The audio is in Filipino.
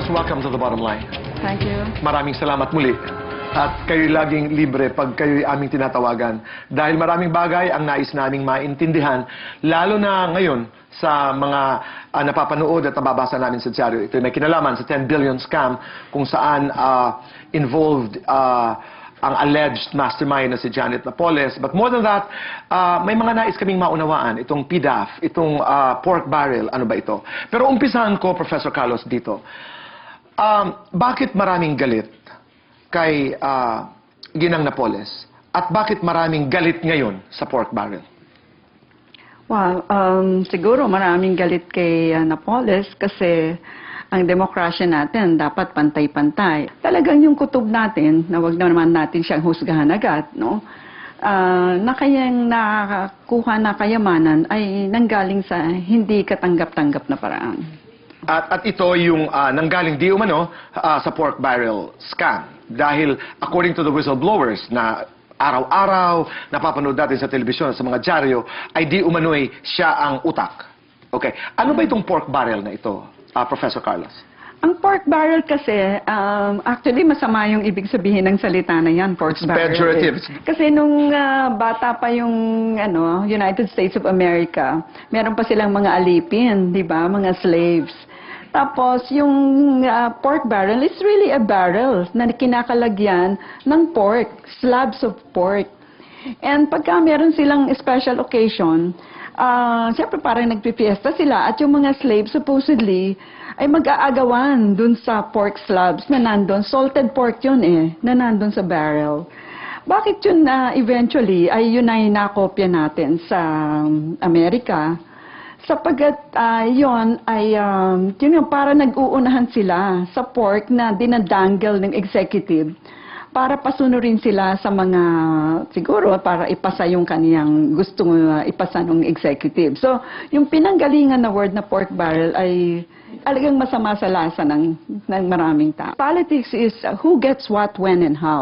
the bottom line. Thank you. Maraming salamat muli. At kayo laging libre pag kayo aming tinatawagan. Dahil maraming bagay ang nais naming maintindihan, lalo na ngayon sa mga ah, napapanood at nababasa namin sa dyaryo. Ito may kinalaman sa 10 billion scam kung saan ah, involved ah, ang alleged mastermind na si Janet Napoles. But more than that, ah, may mga nais kaming maunawaan. Itong PDAF, itong ah, pork barrel, ano ba ito? Pero umpisahan ko, Professor Carlos, dito. Um, bakit maraming galit kay ah, Ginang Napoles? At bakit maraming galit ngayon sa pork barrel? Well, um, siguro maraming galit kay uh, Napoles kasi ang demokrasya natin dapat pantay-pantay. Talagang yung kutob natin, na wag naman natin siyang husgahan agad, no? Ah, na kayang nakakuha na kayamanan ay nanggaling sa hindi katanggap-tanggap na paraan. At, at ito yung ah, nanggaling di umano ah, sa pork barrel scam. Dahil according to the whistleblowers na araw-araw napapanood natin sa telebisyon sa mga dyaryo, ay di umano'y siya ang utak. Okay. Ano ba itong pork barrel na ito, ah, Professor Carlos? Ang pork barrel kasi, um, actually masama yung ibig sabihin ng salita na yan, pork It's barrel. pejorative. eh. Kasi nung ah, bata pa yung ano, United States of America, meron pa silang mga alipin, di ba? Mga slaves. Tapos yung ah, pork barrel is really a barrel na kinakalagyan ng pork, slabs of pork. And pagka meron silang special occasion, ah, siyempre parang nagpipiesta sila at yung mga slaves supposedly ay mag-aagawan dun sa pork slabs na nandun. Salted pork yun eh, na nandun sa barrel. Bakit yun na eventually ay yun ay nakopya natin sa um, Amerika? Sapagkat ah, yun ay um, yun yung para nag-uunahan sila sa pork na dinadangle ng executive para pasunurin sila sa mga siguro para ipasa yung kaniyang gustong uh, ipasa ng executive. So, yung pinanggalingan na word na pork barrel ay talagang masama sa lasa ng, ng maraming tao. Politics is uh, who gets what, when, and how.